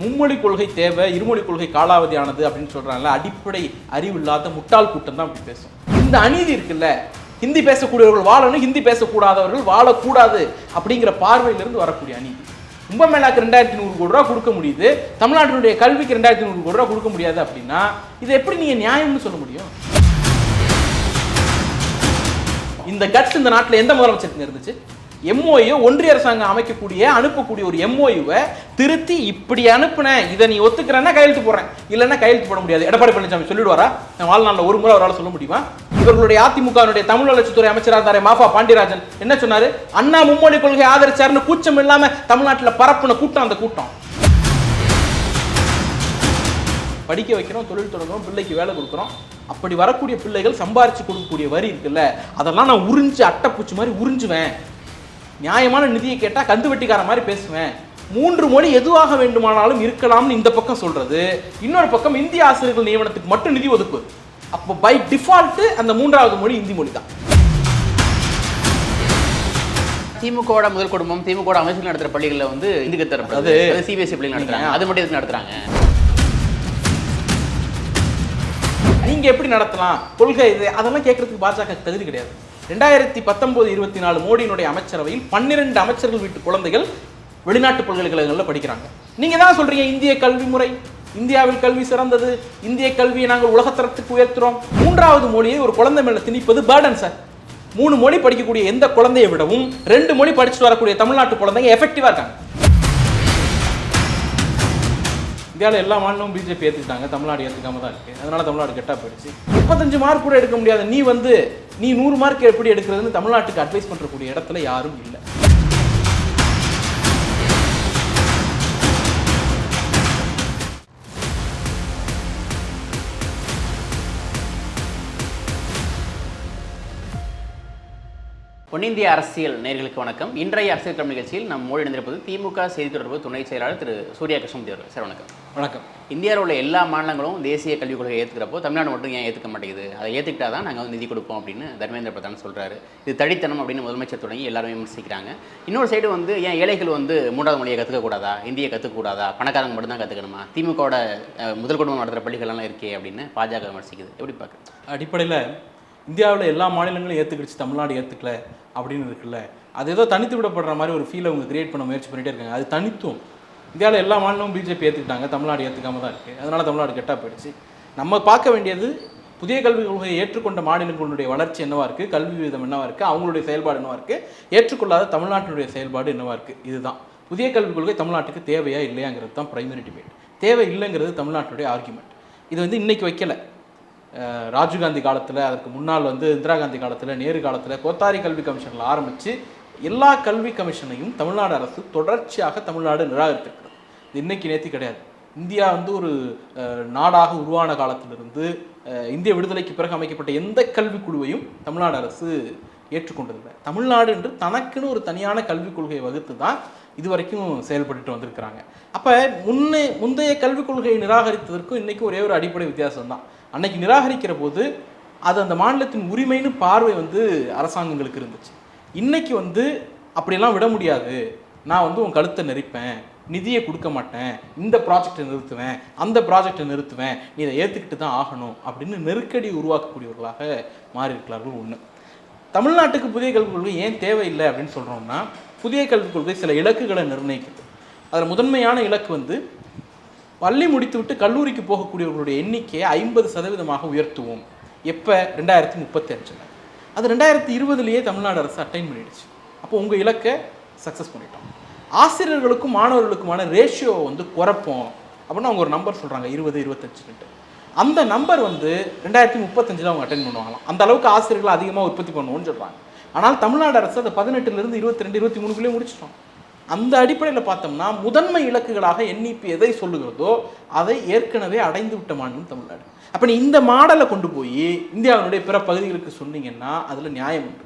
மும்மொழி கொள்கை தேவை இருமொழி கொள்கை காலாவதியானது அப்படின்னு சொல்றாங்கல்ல அடிப்படை அறிவு இல்லாத முட்டாள் கூட்டம் தான் அப்படி பேசும். இந்த அநீதி இருக்குல்ல ஹிந்தி பேசக்கூடியவர்கள் வாழணும் ஹிந்தி பேசக்கூடாதவர்கள் வாழக்கூடாது அப்படிங்கிற பார்வையிலிருந்து வரக்கூடிய அநீதி. கும்பமேளாக்கு ரெண்டாயிரத்தி நூறு கோடி ரூபா கொடுக்க முடியுது தமிழ்நாட்டினுடைய கல்விக்கு ரெண்டாயிரத்தி நூறு கோடி ரூபா கொடுக்க முடியாது அப்படின்னா இதை எப்படி நீங்க நியாயம்னு சொல்ல முடியும்? இந்த கட்ஸ் இந்த நாட்டில் எந்த முதலமைச்சருக்கு இருந்துச்சு? எம்ஓயு ஒன்றிய அரசாங்கம் அமைக்கக்கூடிய அனுப்பக்கூடிய ஒரு எம்ஓயுவை திருத்தி இப்படி அனுப்புனேன். இதை நீ ஒத்துக்கிறேன்னா கையெழுத்து போடுறேன். இல்லைன்னா கையெழுத்து போட முடியாது. எடப்பாடி பழனிசாமி சொல்லிடுவாரா? நான் வாழ்நாளில் ஒரு முறை அவரால் சொல்ல முடியுமா? இவர்களுடைய அதிமுகவினுடைய தமிழ் வளர்ச்சித்துறை அமைச்சராக இருந்தாரே மாஃபா பாண்டியராஜன். என்ன சொன்னாரு? அண்ணா மும்மொழி கொள்கை ஆதரிச்சாருன்னு கூச்சம் இல்லாமல் தமிழ்நாட்டில் பரப்புன கூட்டம் அந்த கூட்டம். படிக்க வைக்கிறோம் தொழில் தொடங்குறோம் பிள்ளைக்கு வேலை கொடுக்குறோம். அப்படி வரக்கூடிய பிள்ளைகள் சம்பாரிச்சு கொடுக்கக்கூடிய வரி இருக்குல்ல அதெல்லாம் நான் உறிஞ்சு அட்டைப்பூச்சி மாதிரி உறிஞ்சுவேன். நியாயமான நிதியை கேட்டால் கந்து வெட்டிக்கார மாதிரி பேசுவேன். மூன்று மொழி எதுவாக வேண்டுமானாலும் இருக்கலாம்னு இந்த பக்கம் சொல்றது. இன்னொரு பக்கம் இந்திய ஆசிரியர்கள் நியமனத்துக்கு மட்டும் நிதி ஒதுக்குவது அப்போ பை டிஃபால்ட்டு அந்த மூன்றாவது மொழி இந்தி மொழி தான். திமுகவோட முதல் குடும்பம் திமுகவோட அமைச்சர்கள் நடத்துற பள்ளிகளில் வந்து இந்து கத்தரப்படுது அது- சிபிஎஸ்சி பள்ளிகள் நடத்துறாங்க. அது மட்டும் எதுக்கு நடத்துறாங்க? நீங்க எப்படி நடத்தலாம்? கொள்கை இது அதெல்லாம் கேட்கறதுக்கு பாஜக தகுதி கிடையாது. ரெண்டாயிரத்தி பத்தொன்பது இருபத்தி நாலு மோடியினுடைய அமைச்சரவையில் பன்னிரண்டு அமைச்சர்கள் வீட்டு குழந்தைகள் வெளிநாட்டு பல்கலைக்கழகங்களில் படிக்கிறாங்க. நீங்க தான் சொல்றீங்க இந்திய கல்வி முறை. இந்தியாவில் கல்வி சிறந்தது. இந்திய கல்வியை நாங்கள் உலகத்தரத்துக்கு உயர்த்துறோம். மூன்றாவது மொழியை ஒரு குழந்தை மேலே திணிப்பது பேர்டன் சார் மூணு மொழி படிக்கக்கூடிய எந்த குழந்தையை விடவும் ரெண்டு மொழி படிச்சுட்டு வரக்கூடிய தமிழ்நாட்டு குழந்தைங்க எஃபெக்டிவாக இருக்காங்க. இந்தியாவில் எல்லா மாநிலமும் பிஜேபி ஏற்றுக்கிட்டாங்க தமிழ்நாடு ஏற்றுக்காம தான் இருக்குது அதனால் தமிழ்நாடு கெட்டாக போயிடுச்சு. முப்பத்தஞ்சு மார்க் கூட எடுக்க முடியாது. நீ வந்து நீ நூறு மார்க் எப்படி எடுக்கிறதுன்னு தமிழ்நாட்டுக்கு அட்வைஸ் பண்ணுறக்கூடிய இடத்துல யாரும் இல்லை. பொன்னிந்திய அரசியல் நேர்களுக்கு வணக்கம். இன்றைய அரசியல் கிழமை நிகழ்ச்சியில் நம் மோடி இணைந்திருப்பது திமுக செய்தி தொடர்பு துணை செயலாளர் திரு சூர்யா கிருஷ்ணமூர்த்தி அவர்கள். சார் வணக்கம். வணக்கம். இந்தியாவில் உள்ள எல்லா மாநிலங்களும் தேசிய கல்விக் கொள்கையை ஏற்றுக்கிறப்போ தமிழ்நாடு மட்டும் ஏன் ஏற்றுக்க மாட்டேங்குது? அதை ஏற்றுக்கிட்டா தான் நாங்கள் வந்து நிதி கொடுப்போம் அப்படின்னு தர்மேந்திர பிரதான் சொல்றாரு. இது தடித்தனம் அப்படின்னு முதலமைச்சர் தொடங்கி எல்லாருமே விமர்சிக்கிறாங்க. இன்னொரு சைடு வந்து ஏன் ஏழைகள் வந்து மூன்றாவது மொழியை கற்றுக்கக்கூடாதா இந்தியை கற்றுக்கக்கூடாதா பணக்காரங்க மட்டும் தான் கற்றுக்கணுமா திமுகவோட முதல் குடும்பம் நடத்துகிற பள்ளிகள்லாம் இருக்கே அப்படின்னு பாஜக விமர்சிக்குது. எப்படி பார்க்குறது அடிப்படையில் இந்தியாவில் எல்லா மாநிலங்களும் ஏற்றுக்கிடுச்சு தமிழ்நாடு ஏற்றுக்கல அப்படின்னு இருக்குல்ல. அது ஏதோ தனித்து விடப்படுற மாதிரி ஒரு ஃபீலை அவங்க கிரியேட் பண்ண முயற்சி பண்ணிட்டே இருக்காங்க. அது தனித்துவம். இந்தியாவில் எல்லா மாநிலமும் பிஜேபி ஏற்றுக்கிட்டாங்க தமிழ்நாடு ஏற்றுக்காம தான் இருக்குது அதனால தமிழ்நாடு கெட்டாக போயிடுச்சு. நம்ம பார்க்க வேண்டியது புதிய கல்விக் கொள்கையை ஏற்றுக்கொண்ட மாநிலங்களுடைய வளர்ச்சி என்னவா இருக்குது கல்வி விகிதம் என்னவா இருக்குது அவங்களுடைய செயல்பாடு என்னவா இருக்குது ஏற்றுக்கொள்ளாத தமிழ்நாட்டினுடைய செயல்பாடு என்னவா இருக்குது இதுதான். புதிய கல்விக் கொள்கை தமிழ்நாட்டுக்கு தேவையா இல்லையாங்கிறது தான் பிரைமரி டிபேட் தேவை இல்லைங்கிறது தமிழ்நாட்டுடைய ஆர்குமெண்ட் இது வந்து இன்னைக்கு வைக்கல. ராஜீவ்காந்தி காலத்தில் அதற்கு முன்னால் வந்து இந்திரா காந்தி காலத்தில் நேரு காலத்தில் கோத்தாரி கல்வி கமிஷனில் ஆரம்பித்து எல்லா கல்வி கமிஷனையும் தமிழ்நாடு அரசு தொடர்ச்சியாக தமிழ்நாடு நிராகரித்திருக்கிறது. இது இன்னைக்கு நேற்று கிடையாது. இந்தியா வந்து ஒரு நாடாக உருவான காலத்திலிருந்து இந்திய விடுதலைக்கு பிறகு அமைக்கப்பட்ட எந்த கல்வி குழுவையும் தமிழ்நாடு அரசு ஏற்றுக்கொண்டதில்லை. தமிழ்நாடு என்று தனக்குன்னு ஒரு தனியான கல்விக் கொள்கையை வகுத்து தான் இதுவரைக்கும் செயல்பட்டுட்டு வந்திருக்கிறாங்க. அப்போ முன்னே முந்தைய கல்விக் கொள்கையை நிராகரித்ததற்கும் இன்றைக்கும் ஒரே ஒரு அடிப்படை வித்தியாசம் தான் அன்னைக்கு நிராகரிக்கிற போது அது அந்த மாநிலத்தின் உரிமைன்னு பார்வை வந்து அரசாங்கங்களுக்கு இருந்துச்சு. இன்னைக்கு வந்து அப்படியெல்லாம் விட முடியாது. நான் வந்து உன் கழுத்தை நெரிப்பேன் நிதியை கொடுக்க மாட்டேன் இந்த ப்ராஜெக்டை நிறுத்துவேன் அந்த ப்ராஜெக்டை நிறுத்துவேன் நீ இதை ஏற்றுக்கிட்டு தான் ஆகணும் அப்படின்னு நெருக்கடி உருவாக்கக்கூடியவர்களாக மாறியிருக்கிறார்கள் ஒன்று தமிழ்நாட்டுக்கு புதிய கல்விக் கொள்கை ஏன் தேவையில்லை அப்படின்னு சொல்கிறோம்னா புதிய கல்விக் கொள்கை சில இலக்குகளை நிர்ணயிக்குது. அதில் முதன்மையான இலக்கு வந்து பள்ளி முடித்துவிட்டு கல்லூரிக்கு போகக்கூடியவர்களுடைய எண்ணிக்கையை ஐம்பது சதவீதமாக உயர்த்துவோம். எப்போ? ரெண்டாயிரத்தி முப்பத்தி அஞ்சில் அது ரெண்டாயிரத்தி இருபதுலேயே தமிழ்நாடு அரசு அட்டைன் பண்ணிடுச்சு. அப்போ உங்கள் இலக்கை சக்ஸஸ் பண்ணிட்டோம். ஆசிரியர்களுக்கும் மாணவர்களுக்குமான ரேஷியோவை வந்து குறைப்போம். அப்படின்னு அவங்க ஒரு நம்பர் சொல்கிறாங்க இருபது இருபத்தஞ்சுன்ட்டு அந்த நம்பர் வந்து ரெண்டாயிரத்தி முப்பத்தஞ்சில் அவங்க அட்டன் பண்ணுவாங்களாம். அந்த அளவுக்கு ஆசிரியர்கள் அதிகமாக உற்பத்தி பண்ணுவோம்னு சொல்கிறாங்க ஆனால் தமிழ்நாடு அரசு அதை பதினெட்டுலேருந்து இருபத்தி ரெண்டு இருபத்தி மூணுக்குள்ளேயே முடிச்சிட்டோம். அந்த அடிப்படையில் பார்த்தோம்னா முதன்மை இலக்குகளாக என்இபி எதை சொல்லுகிறதோ அதை ஏற்கனவே அடைந்து விட்ட மாநிலம் தமிழ்நாடு. அப்போ நீ இந்த மாடலை கொண்டு போய் இந்தியாவினுடைய பிற பகுதிகளுக்கு சொன்னீங்கன்னா அதில் நியாயம் உண்டு.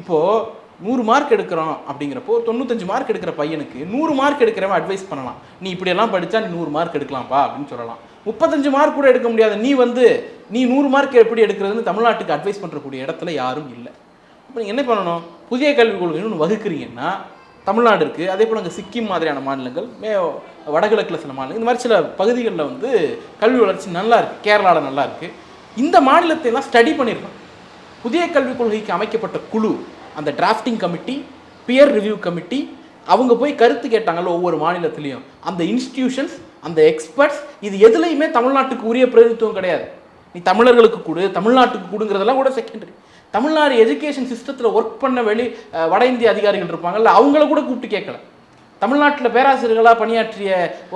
இப்போது நூறு மார்க் எடுக்கிறோம் அப்படிங்கிறப்போ தொண்ணூத்தஞ்சு மார்க் எடுக்கிற பையனுக்கு நூறு மார்க் எடுக்கிறவன் அட்வைஸ் பண்ணலாம். நீ இப்படியெல்லாம் படித்தா நீ நூறு மார்க் எடுக்கலாம்ப்பா அப்படின்னு சொல்லலாம். முப்பத்தஞ்சு மார்க் கூட எடுக்க முடியாது. நீ வந்து நீ நூறு மார்க் எப்படி எடுக்கிறதுன்னு தமிழ்நாட்டுக்கு அட்வைஸ் பண்ணுறக்கூடிய இடத்துல யாரும் இல்லை. அப்போ நீங்கள் என்ன பண்ணணும்? புதிய கல்விக் கொள்கைன்னு ஒன்று வகுக்கிறீங்கன்னா தமிழ்நாடு இருக்குது அதே போல் அங்கே சிக்கிம் மாதிரியான மாநிலங்கள் மே வடகிழக்கில் சில மாநிலங்கள் இந்த மாதிரி சில பகுதிகளில் வந்து கல்வி வளர்ச்சி நல்லா இருக்குது கேரளாவில் நல்லா இருக்குது இந்த மாநிலத்தை எல்லாம் ஸ்டடி பண்ணியிருக்கோம் புதிய கல்விக் கொள்கைக்கு அமைக்கப்பட்ட குழு அந்த drafting committee peer review committee அவங்க போய் கருத்து கேட்டாங்கல்ல ஒவ்வொரு மாநிலத்திலையும். அந்த இன்ஸ்டிடியூஷன்ஸ் அந்த எக்ஸ்பர்ட்ஸ் இது எதுலையுமே தமிழ்நாட்டுக்கு உரிய பிரதித்துவம் கிடையாது. நீ தமிழர்களுக்கு கொடு தமிழ்நாட்டுக்கு கொடுங்கிறதெல்லாம் கூட செகண்டரி தமிழ்நாடு எஜுகேஷன் சிஸ்டத்தில் ஒர்க் பண்ண வெளி வட இந்திய அதிகாரிகள் இருப்பாங்கல்ல அவங்கள கூட கூப்பிட்டு கேட்கல. தமிழ்நாட்டில் பேராசிரியர்களாக பணியாற்றிய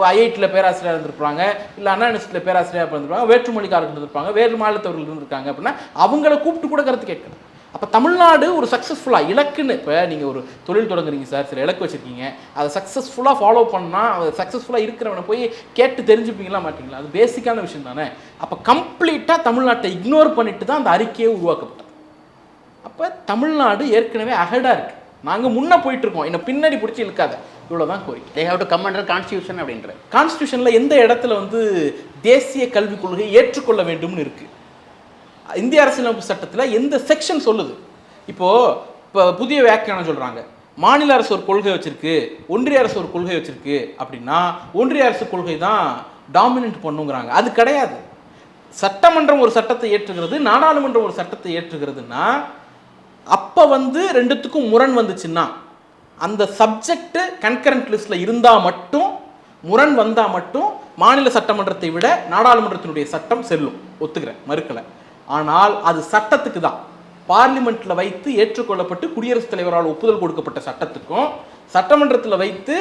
ஐஐடியில் பேராசிரியராக இருந்திருப்பாங்க இல்லை அண்ணா யூனிவர்சிட்டியில் பேராசிரியராக இருந்திருப்பாங்க வேற்றுமொழிக்காரர்கள் இருந்திருப்பாங்க வேறு மாநிலத்தவர்கள் இருந்திருக்காங்க அப்படின்னா அவங்கள கூப்பிட்டு கூட கருத்து கேட்கல. அப்போ தமிழ்நாடு ஒரு சக்ஸஸ்ஃபுல்லாக இலக்குன்னு இப்போ நீங்கள் ஒரு தொழில் தொடங்குறீங்க சார் சில இலக்கு வச்சுருக்கீங்க அதை சக்ஸஸ்ஃபுல்லாக ஃபாலோ பண்ணால் அதை சக்ஸஸ்ஃபுல்லாக இருக்கிறவனை போய் கேட்டு தெரிஞ்சுப்பீங்களா மாட்டீங்களா? அது பேசிக்கான விஷயம் தானே. அப்போ கம்ப்ளீட்டாக தமிழ்நாட்டை இக்னோர் பண்ணிட்டு தான் அந்த அறிக்கையே உருவாக்கப்பட்டது. அப்போ தமிழ்நாடு ஏற்கனவே அகடாக இருக்குது நாங்கள் முன்னே போயிட்டு இருக்கோம் என்னை பின்னாடி பிடிச்சி இழுக்காத. இவ்வளோதான் கோரிக்கை. They have to come under constitution அப்படின்ற. கான்ஸ்டியூஷனில் எந்த இடத்துல வந்து தேசிய கல்விக் கொள்கையை ஏற்றுக்கொள்ள வேண்டும்னு இருக்குது இந்திய அரசியலமைப்பு சட்டத்தில் எந்த செக்ஷன் சொல்லுது? இப்போது இப்போ புதிய வியாக்கியானம் சொல்கிறாங்க மாநில அரசு ஒரு கொள்கை வச்சிருக்கு. ஒன்றிய அரசு ஒரு கொள்கை வச்சிருக்கு அப்படின்னா ஒன்றிய அரசு கொள்கை தான் டாமினன்ட் பண்ணுங்கிறாங்க. அது கிடையாது. சட்டமன்றம் ஒரு சட்டத்தை ஏற்றுகிறது நாடாளுமன்றம் ஒரு சட்டத்தை ஏற்றுகிறதுனா அப்போ வந்து ரெண்டுத்துக்கும் முரண் வந்துச்சுன்னா அந்த சப்ஜெக்ட் கன்கரண்ட் லிஸ்ட்டில் இருந்தால் மட்டும் முரண் வந்தால் மட்டும் மாநில சட்டமன்றத்தை விட நாடாளுமன்றத்தினுடைய சட்டம் செல்லும். ஒத்துக்கிறேன் மறுக்கலை. ஆனால் அது சட்டத்துக்கு தான். பார்லிமெண்ட்டில் வைத்து ஏற்றுக்கொள்ளப்பட்டு குடியரசுத் தலைவரால் ஒப்புதல் கொடுக்கப்பட்ட சட்டத்துக்கும் சட்டமன்றத்தில் வைத்து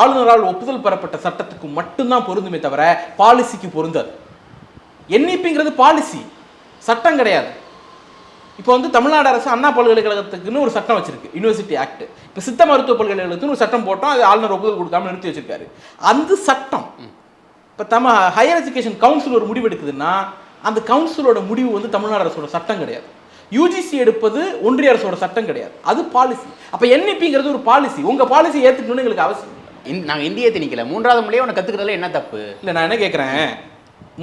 ஆளுநரால் ஒப்புதல் பெறப்பட்ட சட்டத்துக்கும் மட்டும்தான் பொருந்துமே தவிர பாலிசிக்கு பொருந்தாது. என்இபிங்கிறது பாலிசி. சட்டம் கிடையாது. இப்போ வந்து தமிழ்நாடு அரசு அண்ணா பல்கலைக்கழகத்துக்குன்னு ஒரு சட்டம் வச்சிருக்கு யுனிவர்சிட்டி ஆக்ட் இப்போ சித்த மருத்துவ பல்கலைக்கழகத்துக்குன்னு ஒரு சட்டம் போட்டோம் அது ஆளுநர் ஒப்புதல் கொடுக்காம நிறுத்தி வச்சிருக்காரு. அந்த சட்டம் இப்போ தம ஹையர் எஜுகேஷன் கவுன்சில் ஒரு முடிவு எடுக்குதுன்னா அந்த கவுன்சிலோட முடிவு வந்து தமிழ்நாடு அரசோட சட்டம் கிடையாது. யூஜிசி எடுப்பது ஒன்றிய அரசோட சட்டம் கிடையாது. அது பாலிசி அப்போ என்இபிங்கிறது ஒரு பாலிசி உங்கள் பாலிசி ஏற்றுக்கணும்னு எங்களுக்கு அவசியம் நாங்கள் இந்தியை திணிக்கல மூன்றாவது மொழியை உனக்கு கற்றுக்கிறதுல என்ன தப்பு? இல்லை நான் என்ன கேட்குறேன்?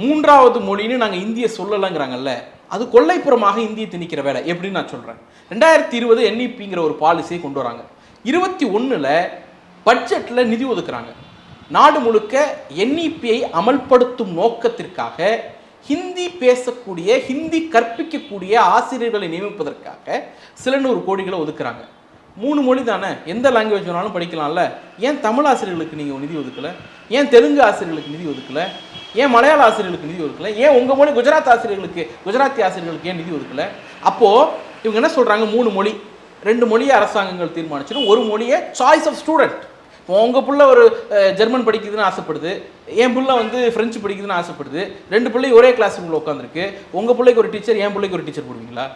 மூன்றாவது மொழின்னு நாங்கள் இந்திய சொல்லலைங்கிறாங்கல்ல அது கொள்ளைப்புறமாக இந்திய திணிக்கிற வேலை. எப்படின்னு நான் சொல்கிறேன் ரெண்டாயிரத்தி இருபது என்இபிங்கிற ஒரு பாலிசியை கொண்டு வராங்க. இருபத்தி ஒன்றில் பட்ஜெட்டில் நிதி ஒதுக்குறாங்க. நாடு முழுக்க என்இபியை அமல்படுத்தும் நோக்கத்திற்காக ஹிந்தி பேசக்கூடிய ஹிந்தி கற்பிக்கக்கூடிய ஆசிரியர்களை நியமிப்பதற்காக சில நூறு கோடிகளை ஒதுக்குறாங்க. மூணு மொழி தானே? எந்த லாங்குவேஜ் வேணாலும் படிக்கலாம்ல? ஏன் தமிழ் ஆசிரியர்களுக்கு நீங்கள் நிதி ஒதுக்கலை? ஏன் தெலுங்கு ஆசிரியர்களுக்கு நிதி ஒதுக்கல? ஏன் மலையாள ஆசிரியர்களுக்கு நிதி ஒதுக்கல? ஏன் உங்கள் மொழி குஜராத் ஆசிரியர்களுக்கு குஜராத்தி ஆசிரியர்களுக்கு ஏன் நிதி ஒதுக்கல? அப்போது இவங்க என்ன சொல்கிறாங்க மூணு மொழி ரெண்டு மொழியை அரசாங்கங்கள் தீர்மானிச்சிடும். ஒரு மொழியை சாய்ஸ் ஆஃப் ஸ்டூடெண்ட் இப்போ உங்கள் பிள்ளை ஒரு ஜெர்மன் படிக்குதுன்னு ஆசைப்படுது. என் பிள்ளை வந்து ஃப்ரெஞ்சு படிக்குதுன்னு ஆசைப்படுது. ரெண்டு பிள்ளை ஒரே கிளாஸ் ரூமில் உட்காந்துருக்கு உங்கள் பிள்ளைக்கு ஒரு டீச்சர் என் பிள்ளைக்கு ஒரு டீச்சர் போடுவீங்களா?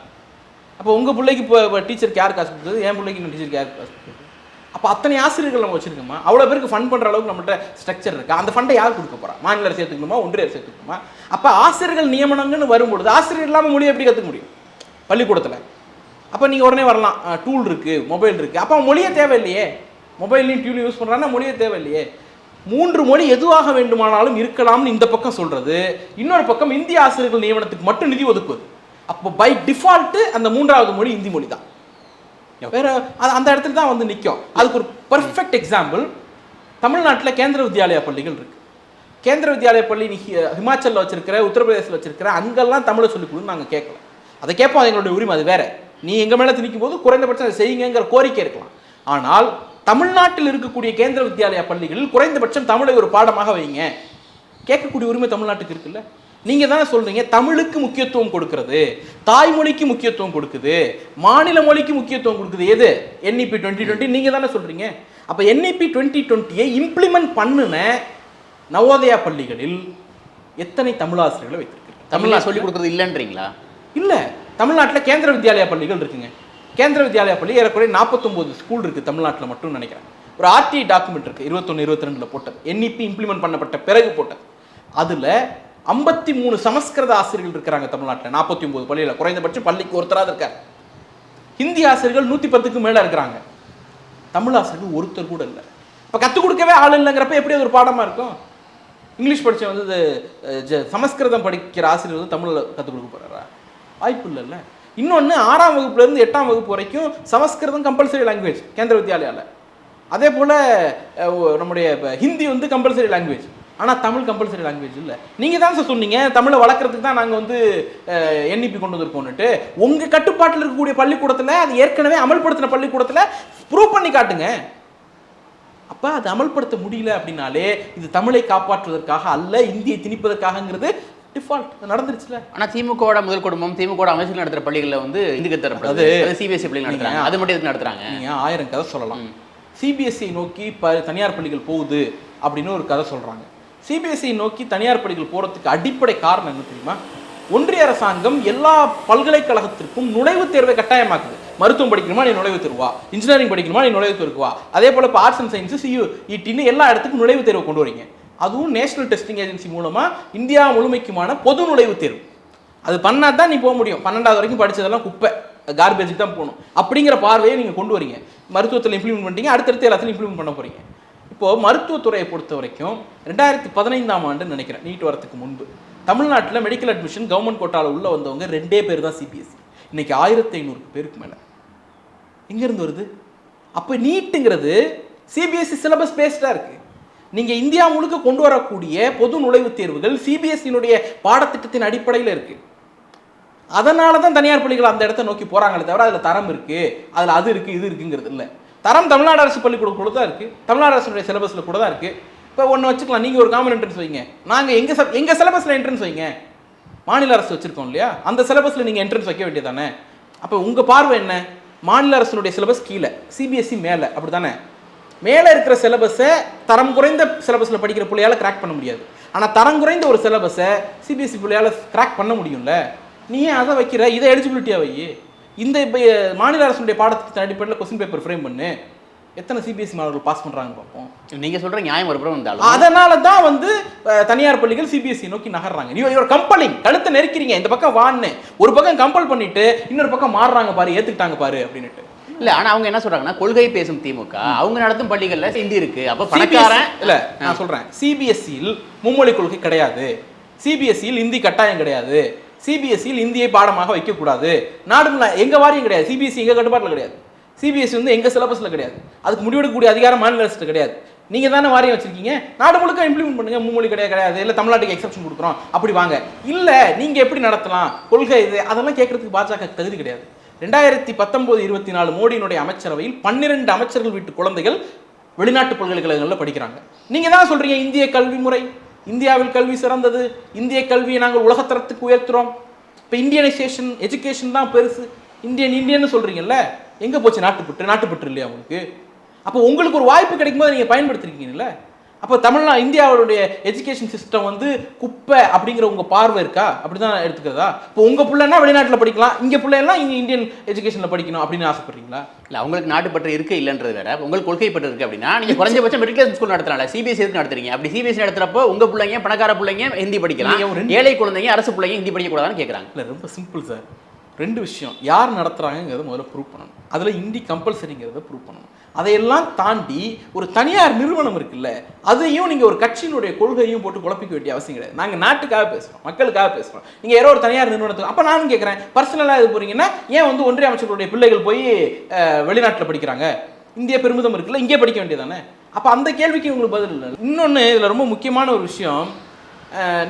அப்போ உங்கள் பிள்ளைக்கு இப்போ டீச்சருக்கு யார் காசு கொடுத்தது என் பிள்ளைக்கு இன்னும் டீச்சருக்கு யார் காசு கொடுத்தது அப்போ அத்தனை ஆசிரியர்கள் நம்ம வச்சிருக்கோமா? அவ்வளோ பேருக்கு ஃபண்ட் பண்ணுற அளவுக்கு நம்மகிட்ட ஸ்ட்ரக்சர் இருக்குது அந்த ஃபண்டை யார் கொடுக்க போகிறா மாநில அரசு ஏற்றுக்கணுமா ஒன்றிய அரசு அப்போ ஆசிரியர்கள் நியமனங்கன்னு வரும்பொழுது ஆசிரியர் இல்லாமல் மொழியை எப்படி கற்றுக்க முடியும்? பள்ளிக்கூடத்தில். அப்போ நீங்கள் உடனே வரலாம். டூல் இருக்குது மொபைல் இருக்குது அப்போ மொழியே தேவையில்லையே. மொபைல்லையும் டியூலையும் யூஸ் பண்ணுறாங்கன்னா மொழியே தேவையில்லையே. மூன்று மொழி எதுவாக வேண்டுமானாலும் இருக்கலாம்னு இந்த பக்கம் சொல்கிறது இன்னொரு பக்கம் இந்திய ஆசிரியர்கள் நியமனத்துக்கு மட்டும் நிதி ஒதுக்குவது. அப்போ பை டிஃபால்ட்டு அந்த மூன்றாவது மொழி இந்தி மொழி தான் வேற அது அந்த இடத்துல தான் வந்து நிற்கும் அதுக்கு ஒரு பர்ஃபெக்ட் எக்ஸாம்பிள் தமிழ்நாட்டில் கேந்திர வித்யாலயா பள்ளிகள் இருக்கு. கேந்திர வித்யாலயா பள்ளி நீ ஹி- வச்சிருக்கிற உத்தரப்பிரதேசத்தில் வச்சிருக்கிற அங்கெல்லாம் தமிழை சொல்லிக் கொடுன்னு நாங்கள் கேட்கல அதை கேட்போம் அது எங்களுடைய உரிமை அது வேற. நீ எங்கள் மேலே திணிக்கும் போது குறைந்தபட்சம் அதை செய்யுங்கிற கோரிக்கை இருக்கலாம். ஆனால் தமிழ்நாட்டில் இருக்கக்கூடிய கேந்திர வித்யாலயா பள்ளிகளில் குறைந்தபட்சம் தமிழை ஒரு பாடமாக வைங்க. கேட்கக்கூடிய உரிமை தமிழ்நாட்டுக்கு இருக்குல்ல? நீங்கள் தானே சொல்றீங்க தமிழுக்கு முக்கியத்துவம் கொடுக்கிறது தாய்மொழிக்கு முக்கியத்துவம் கொடுக்குது மாநில மொழிக்கு முக்கியத்துவம் கொடுக்குது எது? என்இபி டுவெண்ட்டி டுவெண்ட்டி நீங்கள் தானே சொல்றீங்க. அப்போ என்இபி டுவெண்ட்டி டுவெண்ட்டியை இம்ப்ளிமெண்ட் பண்ணுன நவோதயா பள்ளிகளில் எத்தனை தமிழாசிரியர்களை வைத்திருக்கு தமிழ்ல சொல்லிக் கொடுக்குறது இல்லைன்றீங்களா? இல்லை. தமிழ்நாட்டில் கேந்திர வித்யாலயா பள்ளிகள் இருக்குங்க. கேந்திர வித்யாலயா பள்ளி ஏறக்குறைய நாற்பத்தொம்போது ஸ்கூல் இருக்குது தமிழ்நாட்டில் மட்டும் நினைக்கிறேன். ஒரு ஆர்டி டாக்குமெண்ட் இருக்குது இருபத்தொன்று இருபத்தி ரெண்டில் போட்டது. என்இபி இம்ப்ளிமெண்ட் பண்ணப்பட்ட பிறகு போட்டது. அதில் ஐம்பத்தி மூணு சமஸ்கிருத ஆசிரியர்கள் இருக்கிறாங்க தமிழ்நாட்டில் நாற்பத்தி ஒம்பது பள்ளியில். குறைந்தபட்சம் பள்ளிக்கு ஒருத்தராக இருக்கார். ஹிந்தி ஆசிரியர்கள் நூற்றி பத்துக்கு மேலே இருக்கிறாங்க. தமிழ் ஆசிரியர்கள் ஒருத்தர் கூட இல்லை. இப்போ கற்றுக் கொடுக்கவே ஆள் இல்லைங்கிறப்ப எப்படி ஒரு பாடமாக இருக்கும்? இங்கிலீஷ் படித்த வந்து ஜ- சமஸ்கிருதம் படிக்கிற ஆசிரியர் வந்து தமிழில் கற்றுக் கொடுக்க போகிறாரா வாய்ப்பு இல்லைல்ல இன்னொன்று ஆறாம் வகுப்புலேருந்து எட்டாம் வகுப்பு வரைக்கும் சமஸ்கிருதம் கம்பல்சரி லாங்குவேஜ் கேந்திர வித்யாலயாவில் அதே போல் நம்முடைய ஹிந்தி வந்து கம்பல்சரி லாங்குவேஜ் ஆனால் தமிழ் கம்பல்சரி லாங்குவேஜ் இல்லை. நீங்கள் தான் சார் சொன்னீங்க தமிழை வளர்க்குறதுக்கு தான் நாங்கள் வந்து என்இபி கொண்டு வந்திருக்கோம்னுட்டு. உங்கள் கட்டுப்பாட்டில் இருக்கக்கூடிய பள்ளிக்கூடத்தில் அது ஏற்கனவே அமல்படுத்தின பள்ளிக்கூடத்தில் ப்ரூவ் பண்ணி காட்டுங்க. அப்போ அது அமல்படுத்த முடியல அப்படின்னாலே இது தமிழை காப்பாற்றுவதற்காக அல்ல இந்தியை திணிப்பதற்காகங்கிறது டிஃபால்ட் நடந்துருச்சுல. ஆனா திமுகவோட முதல் குடும்பம் திமுகவோட அமைச்சர்கள் நடத்துற பள்ளிகள்ல வந்து இந்துக்கு தரப்படுது சிபிஎஸ்சி பள்ளிகள் நடத்துறாங்க. அது மட்டும் எதுக்கு நடத்துறாங்க? நீங்கள் ஆயிரம் கதை சொல்லலாம். சிபிஎஸ்சி நோக்கி ப தனியார் பள்ளிகள் போகுது அப்படின்னு ஒரு கதை சொல்கிறாங்க சிபிஎஸ்சி நோக்கி தனியார் பள்ளிகள் போகிறதுக்கு அடிப்படை காரணம் என்ன தெரியுமா? ஒன்றிய அரசாங்கம் எல்லா பல்கலைக்கழகத்திற்கும் நுழைவுத் தேர்வை கட்டாயமாக்குது. மருத்துவம் படிக்கணுமா நீ நுழைவுத் தேர்வா இன்ஜினியரிங் படிக்கணுமா நீ நுழைவுத் தேர்வுவா அதே போல் இப்போ arts and science C U இடின்னு எல்லா இடத்துக்கும் நுழைவுத் தேர்வை கொண்டு வரீங்க. அதுவும் நேஷனல் டெஸ்டிங் ஏஜென்சி மூலமாக இந்தியா முழுமைக்குமான பொது நுழைவுத் தேர்வு. அது பண்ணால் தான் நீ போக முடியும். பன்னெண்டாவது வரைக்கும் படித்ததெல்லாம் குப்பை. கார்பேஜுக்கு தான் போகணும். அப்படிங்கிற பார்வையை நீங்கள் கொண்டு வரீங்க. மருத்துவத்தில் இம்ப்ளிமெண்ட் பண்ணிட்டீங்க அடுத்தடுத்து எல்லாத்துலையும் இம்ப்ளிமெண்ட் பண்ண போகிறீங்க இப்போது மருத்துவத்துறையை பொறுத்த வரைக்கும் ரெண்டாயிரத்தி பதினைந்தாம் ஆண்டு நினைக்கிறேன் நீட் வரத்துக்கு முன்பு. தமிழ்நாட்டில் மெடிக்கல் அட்மிஷன் கவர்மெண்ட் கோட்டாவில் உள்ள வந்தவங்க ரெண்டே பேர் தான் சிபிஎஸ்சி இன்னைக்கு ஆயிரத்தி ஐநூறு பேருக்கு மேலே. எங்கேருந்து வருது? அப்போ நீட்டுங்கிறது சிபிஎஸ்சி சிலபஸ் பேஸ்டாக இருக்குது நீங்கள் இந்தியா முழுக்க கொண்டு வரக்கூடிய பொது நுழைவுத் தேர்வுகள் சிபிஎஸ்சியினுடைய பாடத்திட்டத்தின் அடிப்படையில் இருக்குது அதனால தான் தனியார் பள்ளிகள் அந்த இடத்த நோக்கி போகிறாங்களே தவிர அதில் தரம் இருக்குது அதில் அது இருக்குது இது இருக்குங்கிறது இல்லை. தரம் தமிழ்நாடு அரசு பள்ளிக்கூடம் கூட தான் இருக்குது தமிழ்நாடு அரசுடைய சிலபஸில் கூட தான் இருக்குது இப்போ ஒன்று வச்சுக்கலாம். நீங்கள் ஒரு காமன் என்ட்ரன்ஸ் வைங்க. நாங்கள் எங்கள் சப் எங்கள் சிலபஸில் என்ட்ரன்ஸ் வைங்க? மாநில அரசு வச்சுருக்கோம் இல்லையா? அந்த சிலபஸில் நீங்கள் என்ட்ரன்ஸ் வைக்க வேண்டியதானே அப்போ உங்கள் பார்வை என்ன? மாநில அரசினுடைய சிலபஸ் கீழே சிபிஎஸ்சி மேலே அப்படி தானே மேலே இருக்கிற சிலபஸை தரம் குறைந்த சிலபஸில் படிக்கிற பிள்ளையால் கிராக் பண்ண முடியாது. ஆனால் தரம் குறைந்த ஒரு சிலபஸை சிபிஎஸ்சி பிள்ளையால் கிராக் பண்ண முடியும்ல? நீ ஏன் அதை வைக்கிற? இதை எலிஜிபிலிட்டியாக வை. இந்த இப்போ மாநில அரசுடைய பாடத்திட்டத்தின் அடிப்படையில் கொஸ்டின் பேப்பர் ஃப்ரேம் பண்ணு. எத்தனை சிபிஎஸ்சி மாணவர்கள் பாஸ் பண்ணுறாங்க பார்ப்போம். நீங்க சொல்ற நியாயம் ஒருபுறம் இருந்தாலும் அதனால தான் வந்து தனியார் பள்ளிகள் சிபிஎஸ்சி நோக்கி நகர்றாங்க. நீ ஒரு கம்பெனிங் கழுத்தை நெருக்கிறீங்க. இந்த பக்கம் வான்னு. ஒரு பக்கம் கம்பல் பண்ணிட்டு இன்னொரு பக்கம் மாறுறாங்க பாரு ஏத்துக்கிட்டாங்க பாரு அப்படின்னுட்டு. இல்ல ஆனா அவங்க என்ன சொல்றாங்கன்னா கொள்கை பேசும் திமுக. அவங்க நடத்தும் பள்ளிகள்ல ஹிந்தி இருக்கு. அப்ப CBSE பணக்காரன் இல்ல நான் சொல்றேன். சிபிஎஸ்சியில் மும்மொழி கொள்கை கிடையாது. சிபிஎஸ்சியில் இந்தி கட்டாயம் கிடையாது. சிபிஎஸ்சியில் இந்தியை பாடமாக வைக்கக்கூடாது. நாடுங்களா எங்கள் வாரியம் கிடையாது. சிபிஎஸ்சி எங்கள் கட்டுப்பாட்டில் கிடையாது. சிபிஎஸ்சி வந்து எங்கள் சிலபஸில் கிடையாது. அதுக்கு முடிவெடுக்கக்கூடிய அதிகாரம் மாநில அரசு கிடையாது. நீங்கள் தானே வாரியம் வச்சிருக்கீங்க. நாடு முழுக்க இம்ப்ளிமெண்ட் பண்ணுங்க. மும்மொழி கிடையாது கிடையாது. இல்லை தமிழ்நாட்டுக்கு எக்ஸப்ஷன் கொடுக்குறோம். அப்படி வாங்க. இல்லை நீங்கள் எப்படி நடத்தலாம்? கொள்கை இது. அதெல்லாம் கேட்கறதுக்கு பாஜக தகுதி கிடையாது. ரெண்டாயிரத்தி பத்தொன்பது இருபத்தி நாலு மோடியினுடைய அமைச்சரவையில் பன்னிரெண்டு அமைச்சர்கள் வீட்டு குழந்தைகள் வெளிநாட்டு பல்கலைக்கழகங்களில் படிக்கிறாங்க. நீங்கள் தான் சொல்கிறீங்க இந்திய கல்வி முறை? இந்தியாவில் கல்வி சிறந்தது. இந்திய கல்வியை நாங்கள் உலகத்தரத்துக்கு உயர்த்துறோம். இப்போ இந்தியனைசேஷன் எஜுகேஷன் தான் பெருசு. இந்தியன் இந்தியன்னு சொல்கிறீங்கல்ல எங்கே போச்சு நாட்டுப்பற்று நாட்டுப்பற்று இல்லையா உங்களுக்கு? அப்போ உங்களுக்கு ஒரு வாய்ப்பு கிடைக்கும்போது நீங்கள் பயன்படுத்திருக்கீங்கல்ல? அப்போ தமிழ்நா இந்தியாவுடைய எஜுகேஷன் சிஸ்டம் வந்து குப்பை அப்படிங்கிற உங்க பார்வை இருக்கா? அப்படிதான் எடுத்துக்கிறதா? இப்போ உங்க பிள்ளைன்னா வெளிநாட்டில் படிக்கலாம். இங்க பிள்ளைலாம் இங்க இந்தியன் எஜுகேஷன்ல படிக்கணும் அப்படின்னு ஆசைப்படுறீங்களா? இல்ல அவங்களுக்கு நாட்டுப்பற்று இருக்கு இல்லன்றது வேற. உங்களுக்கு கொள்கை பற்று இருக்கு அப்படின்னா நீங்க குறைஞ்சபட்சம் மெட்ரிகுலேஷன் ஸ்கூல் நடத்துறாங்க சிபிஎஸ்சி எதுக்கு நடத்துறீங்க? அப்படி சிபிஎஸ்சி நடத்துறப்போ உங்க பிள்ளைங்க பணக்கார பிள்ளைங்க ஹிந்தி படிக்கலாம். ஏழை குழந்தைங்க அரசு பிள்ளைங்க ஹிந்தி படிக்க கூடாதுன்னு கேக்குறாங்க. இல்லை ரொம்ப சிம்பிள் சார் ரெண்டு விஷயம். யார் நடத்துகிறாங்கிறத முதல்ல ப்ரூவ் பண்ணணும். அதில் இந்தி கம்பல்சரிங்கிறத ப்ரூவ் பண்ணணும். அதையெல்லாம் தாண்டி ஒரு தனியார் நிறுவனம் இருக்குல்ல அதையும் நீங்கள் ஒரு கட்சியினுடைய கொள்கையும் போட்டு குழப்பிக்க வேண்டிய அவசியம் கிடையாது. நாங்கள் நாட்டுக்காக பேசுகிறோம் மக்களுக்காக பேசுகிறோம் நீங்கள் யாரோ ஒரு தனியார் நிறுவனத்துக்கு அப்போ நானும் கேட்குறேன் பர்சனலாக இது போகிறீங்கன்னா ஏன் வந்து ஒன்றிய அமைச்சர்களுடைய பிள்ளைகள் போய் வெளிநாட்டில் படிக்கிறாங்க? இந்திய பெருமிதம் இருக்குல்ல இங்கே படிக்க வேண்டியதானே? அப்போ அந்த கேள்விக்கு உங்களுக்கு பதில் இல்லை. இன்னொன்று இதில் ரொம்ப முக்கியமான ஒரு விஷயம்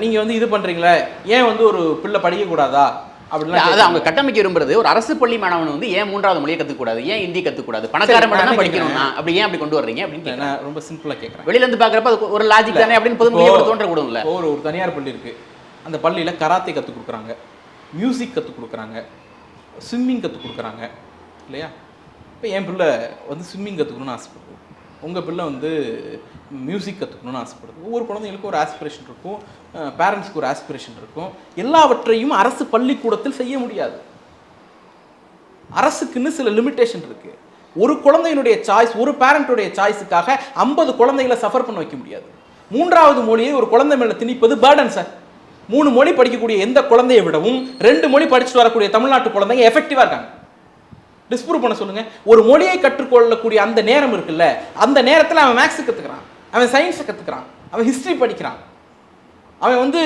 நீங்கள் வந்து இது பண்ணுறீங்களே ஏன் வந்து ஒரு பிள்ளை படிக்கக்கூடாதா? அப்படிலாம் அது அவங்க கட்டமைக்க விரும்புறது ஒரு அரசு பள்ளி மாணவன் வந்து ஏன் மூன்றாவது மொழியை கத்துக்க கூடாது? ஏன் ஹிந்தி கத்துக்க கூடாது? பணக்கார மட்டும் படிக்கணும்னா? அப்படி ஏன் அப்படி கொண்டு வர்றீங்க? அப்படின்னு. நான் ரொம்ப சிம்பிளாக கேட்குறேன். வெளியில இருந்து பாக்குறப்ப அது ஒரு லாஜிக் தானே அப்படின்னு பொதுமொழி தோன்றக்கூடும்ல ஒரு ஒரு தனியார் பள்ளி இருக்கு. அந்த பள்ளியில் கராத்தே கற்றுக் கொடுக்குறாங்க. மியூசிக் கற்றுக் கொடுக்குறாங்க. ஸ்விம்மிங் கற்றுக் கொடுக்குறாங்க. இல்லையா? இப்போ என் பிள்ளை வந்து ஸ்விம்மிங் கற்றுக்கணும்னு ஆசைப்படுது உங்கள் பிள்ளை வந்து மியூசிக் கற்றுக்கணும்னு ஆசைப்படுது. ஒவ்வொரு குழந்தைங்களுக்கும் ஒரு ஆஸ்பிரேஷன் இருக்கும். பேரண்ட்ஸ்க்கு ஒரு ஆஸ்பிரேஷன் இருக்கும். எல்லாவற்றையும் அரசு பள்ளிக்கூடத்தில் செய்ய முடியாது. அரசுக்குன்னு சில லிமிட்டேஷன் இருக்குது ஒரு குழந்தையினுடைய சாய்ஸ் ஒரு பேரண்ட்டுடைய சாய்ஸுக்காக ஐம்பது குழந்தைகளை சஃபர் பண்ண வைக்க முடியாது. மூன்றாவது மொழியை ஒரு குழந்தை மேலே திணிப்பது பேர்டன் சார் மூணு மொழி படிக்கக்கூடிய எந்த குழந்தையை விடவும் ரெண்டு மொழி படிச்சுட்டு வரக்கூடிய தமிழ்நாட்டு குழந்தைங்க எஃபெக்டிவாக இருக்காங்க. டிஸ்ப்ரூவ் பண்ண சொல்லுங்கள் ஒரு மொழியை கற்றுக்கொள்ளக்கூடிய அந்த நேரம் இருக்குல்ல அந்த நேரத்தில் அவன் மேக்ஸ் கற்றுக்கிறான் அவன் சயின்ஸை கற்றுக்கிறான் அவன் ஹிஸ்ட்ரி படிக்கிறான். அவன் வந்து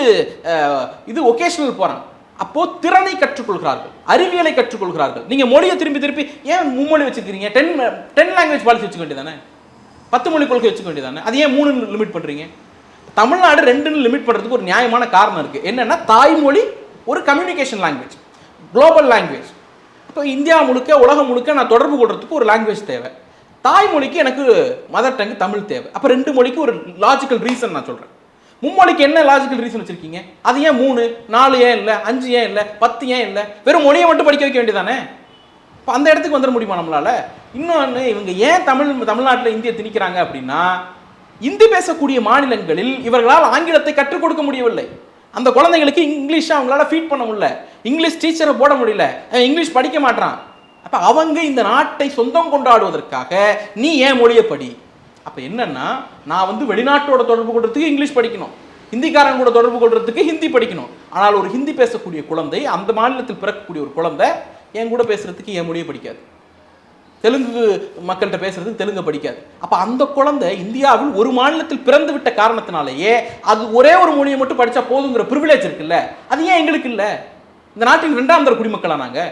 இது ஒகேஷனல் போகிறான் அப்போது திறனை கற்றுக்கொள்கிறார்கள் அறிவியலை கற்றுக்கொள்கிறார்கள். நீங்கள் மொழியை திரும்பி திருப்பி ஏன் மும்மொழி வச்சுக்கிறீங்க டென் டென் லாங்குவேஜ் பாலிசி வச்சுக்க வேண்டியதானே? பத்து மொழி கொள்கை வச்சுக்க வேண்டியதானே? அது ஏன் மூணு லிமிட் பண்ணுறீங்க தமிழ்நாடு ரெண்டுன்னு லிமிட் பண்ணுறதுக்கு ஒரு நியாயமான காரணம் இருக்குது என்னென்னா தாய்மொழி ஒரு கம்யூனிகேஷன் லாங்குவேஜ் குளோபல் லாங்குவேஜ் இப்போ இந்தியா முழுக்க உலகம் முழுக்க நான் தொடர்பு கொள்றதுக்கு ஒரு லாங்குவேஜ் தேவை. தாய்மொழிக்கு எனக்கு மதர் டங் தமிழ் தேவை. அப்போ ரெண்டு மொழிக்கு ஒரு லாஜிக்கல் ரீசன் நான் சொல்கிறேன் மும்மொழிக்கு என்ன லாஜிக்கல் ரீசன் வச்சிருக்கீங்க? அது ஏன் மூணு நாலு ஏன் இல்லை அஞ்சு ஏன் இல்லை பத்து ஏன் இல்லை? வெறும் மொழியை மட்டும் படிக்க வைக்க வேண்டியதானே இப்போ அந்த இடத்துக்கு வந்துட முடியுமா நம்மளால? இன்னொன்று இவங்க ஏன் தமிழ் தமிழ்நாட்டில் இந்தியை திணிக்கிறாங்க அப்படின்னா இந்தி பேசக்கூடிய மாநிலங்களில் இவர்களால் ஆங்கிலத்தை கற்றுக் கொடுக்க முடியவில்லை. அந்த குழந்தைங்களுக்கு இங்கிலீஷை அவங்களால ஃபீட் பண்ண முடியல. இங்கிலீஷ் டீச்சரை போட முடியல. இங்கிலீஷ் படிக்க மாட்டான் அப்போ அவங்க இந்த நாட்டை சொந்தம் கொண்டாடுவதற்காக நீ ஏன் மொழியை படி? அப்போ என்னன்னா நான் வந்து வெளிநாட்டோட தொடர்பு கொள்றதுக்கு இங்கிலீஷ் படிக்கணும். ஹிந்திக்காரன் கூட தொடர்பு கொள்றதுக்கு ஹிந்தி படிக்கணும். ஆனால் ஒரு ஹிந்தி பேசக்கூடிய குழந்தை அந்த மாநிலத்தில் பிறக்கக்கூடிய ஒரு குழந்தை என் கூட பேசுறதுக்கு என் மொழியை படிக்காது. தெலுங்கு மக்கள்கிட்ட பேசுறதுக்கு தெலுங்கு படிக்காது. அப்போ அந்த குழந்தை இந்தியாவில் ஒரு மாநிலத்தில் பிறந்து விட்ட காரணத்தினாலேயே அது ஒரே ஒரு மொழியை மட்டும் படித்தா போதுங்கிற ப்ரிவிலேஜ் இருக்குல்ல? அது ஏன் எங்களுக்கு இல்லை? இந்த நாட்டின் ரெண்டாம் தர குடிமக்களா நாங்கள்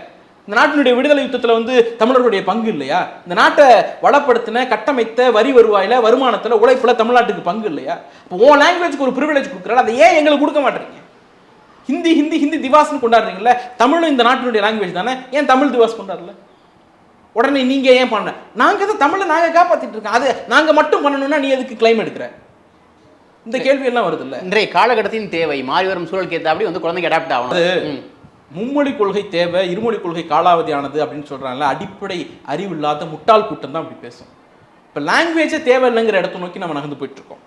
இந்த நாட்டினுடைய விடுதலை யுத்தத்தில் வந்து தமிழர்களுடைய பங்கு இல்லையா? இந்த நாட்டை வளப்படுத்தின கட்டமைத்த வரி வருவாயில வருமானத்தில் உழைப்பில் தமிழ்நாட்டுக்கு பங்கு இல்லையா? இப்போ ஓ லாங்குவேஜ்க்கு ஒரு ப்ரிவிலேஜ் கொடுக்குறாரு அதை ஏன் எங்களுக்கு கொடுக்க மாட்டேறீங்க? ஹிந்தி ஹிந்தி ஹிந்தி திவாஸ்னு கொண்டாடுறீங்களே தமிழும் இந்த நாட்டினுடைய லாங்குவேஜ் தானே? ஏன் தமிழ் திவாஸ் கொண்டாடல? உடனே நீங்க ஏன் பண்ண? நாங்க தான் தமிழை நாங்க காப்பாத்திட்டு இருக்கோம். அது நாங்க மட்டும் பண்ணணும்னா நீ எதுக்கு கிளைம் எடுக்கிற? இந்த கேள்வி எல்லாம் வருது இல்ல இன்றைய காலகட்டத்தின் தேவை மாறி வரும் சூழலுக்கு ஏற்றாப்படி வந்து குழந்தைங்க அடாப்ட் ஆகணும். ம். மும்மொழி கொள்கை தேவை இருமொழி கொள்கை காலாவதியானது அப்படின்னு சொல்றாங்கல்ல அடிப்படை அறிவு இல்லாத முட்டாள் கூட்டம் தான் அப்படி பேசும். இப்போ லாங்குவேஜே தேவையில்லைங்கிற இடத்த நோக்கி நம்ம நகர்ந்து போயிட்டு இருக்கோம்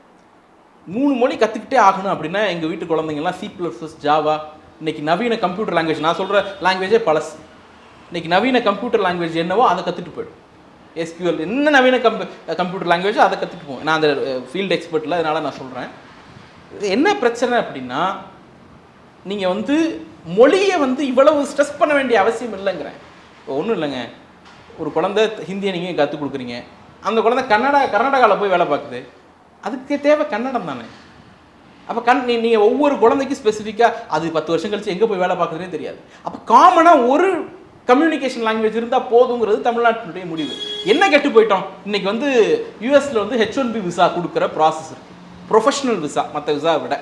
மூணு மொழி கற்றுக்கிட்டே ஆகணும் அப்படின்னா எங்கள் வீட்டு குழந்தைங்கலாம் சி ப்ளஸ் ஜாவா இன்னைக்கு நவீன கம்ப்யூட்டர் லாங்குவேஜ் நான் சொல்கிற லாங்குவேஜே பழசு. இன்னைக்கு நவீன கம்ப்யூட்டர் லாங்குவேஜ் என்னவோ அதை கற்றுட்டு போயிடும். எஸ்கியூஎல் என்ன நவீன கம்ப்யூ கம்ப்யூட்டர் லாங்குவேஜோ அதை கற்றுட்டு போவோம் நான் அந்த ஃபீல்டு எக்ஸ்பர்ட்டில் அதனால் நான் சொல்கிறேன் இது என்ன பிரச்சனை அப்படின்னா நீங்கள் வந்து மொழியை வந்து இவ்வளவு ஸ்ட்ரெஸ் பண்ண வேண்டிய அவசியம் இல்லைங்கிறேன். இப்போ ஒன்றும் இல்லைங்க. ஒரு குழந்தை ஹிந்தியை நீங்கள் கற்றுக் கொடுக்குறீங்க? அந்த குழந்தை கன்னடா கர்நாடகாவில் போய் வேலை பார்க்குது. அதுக்கு தேவை கன்னடம் தானே. அப்போ கண் நீ நீங்கள் ஒவ்வொரு குழந்தைக்கும் ஸ்பெசிஃபிக்காக அது பத்து வருஷம் கழிச்சு எங்கே போய் வேலை பார்க்குறதுனே தெரியாது. அப்போ காமனாக ஒரு கம்யூனிகேஷன் லாங்குவேஜ் இருந்தால் போதுங்கிறது தமிழ்நாட்டினுடைய முடிவு. என்ன கெட்டு போயிட்டோம்? இன்னைக்கு வந்து யூஎஸில் வந்து ஹெச் ஒன் பி விசா கொடுக்குற ப்ராசஸ் இருக்குது ப்ரொஃபஷனல் விசா மற்ற விசாவை விட.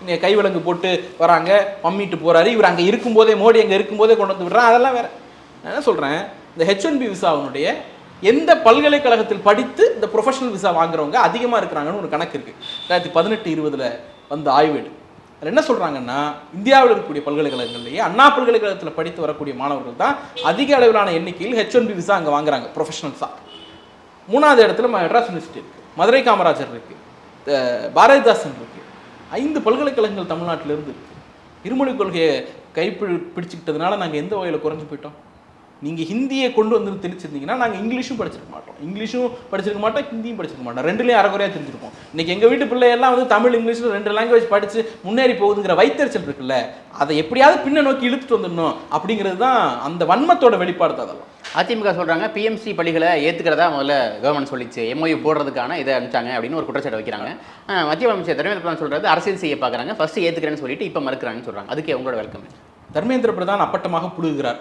இன்னைக்கு கைவிலங்கு போட்டு வராங்க மம்மிட்டு போகிறாரு இவர் அங்கே இருக்கும்போதே மோடி அங்கே இருக்கும்போதே கொண்டு வந்து விடுறான் அதெல்லாம் வேறு. நான் என்ன சொல்கிறேன் இந்த ஹெச் ஒன் பி விசாவினுடைய எந்த பல்கலைக்கழகத்தில் படித்து இந்த ப்ரொஃபஷனல் விசா வாங்குறவங்க அதிகமாக இருக்கிறாங்கன்னு ஒரு கணக்கு இருக்குது ரெண்டாயிரத்தி பதினெட்டு இருபதில் வந்த ஆய்வேடு அதில் என்ன சொல்கிறாங்கன்னா இந்தியாவில் இருக்கக்கூடிய பல்கலைக்கழகங்கள்லேயே அண்ணா பல்கலைக்கழகத்தில் படித்து வரக்கூடிய மாணவர்கள் தான் அதிக அளவிலான எண்ணிக்கையில் ஹெச் ஒன் பி விசா அங்கே வாங்குறாங்க ப்ரொஃபஷனல்ஸாக மூணாவது இடத்துல மெட்ராஸ் யூனிவர்சிட்டி இருக்குது மதுரை காமராஜர் இருக்குது பாரதிதாசன் இருக்குது ஐந்து பல்கலைக்கழகங்கள் தமிழ்நாட்டிலிருந்து இருமொழி கொள்கையை கைப்பிடி பிடிச்சிக்கிட்டதுனால நாங்கள் எந்த வகையில் குறைஞ்சு போயிட்டோம்? நீங்கள் ஹிந்தியை கொண்டு வந்து திணிச்சிருந்தீங்கன்னா நாங்கள் இங்கிலீஷும் படிச்சிருக்க மாட்டோம். இங்கிலீஷும் படிச்சிருக்க மாட்டோம் ஹிந்தியும் படிச்சிருக்க மாட்டோம். ரெண்டுலேயும் அரைக்குறையாக தெரிஞ்சிருப்போம். இன்னைக்கு எங்கள் வீட்டு பிள்ளையெல்லாம் வந்து தமிழ் இங்கிலீஷில் ரெண்டு லாங்குவேஜ் படித்து முன்னேறி போகுதுங்கிற வைத்தறிச்சல் இருக்குல்ல அதை எப்படியாவது பின்ன நோக்கி இழுத்துட்டு வந்துடணும் அப்படிங்கிறது தான் அந்த வன்மத்தோட வெளிப்பாடு தான் அதெல்லாம். அதிமுக சொல்றாங்க பிஎம்சி பள்ளிகளை ஏத்துக்கிறதா முதல்ல கவர்மெண்ட் சொல்லிச்சு எம்ஓயு போடுறதுக்கான இதை அனுப்பிச்சாங்க அப்படின்னு ஒரு குற்றச்சாட்டு வைக்கிறாங்க. மத்திய அமைச்சர் தர்மேந்திர பிரதான் சொல்றது அரசியல் செய்ய பார்க்கறாங்க ஃபர்ஸ்ட் ஏத்துக்கிறேன்னு சொல்லிட்டு இப்போ மறுக்கிறாங்கன்னு சொல்றாங்க. அதுக்கு உங்களோட வெல்கம் தர்மேந்திர பிரதான் அப்பட்டமாக புழுகுகிறார்.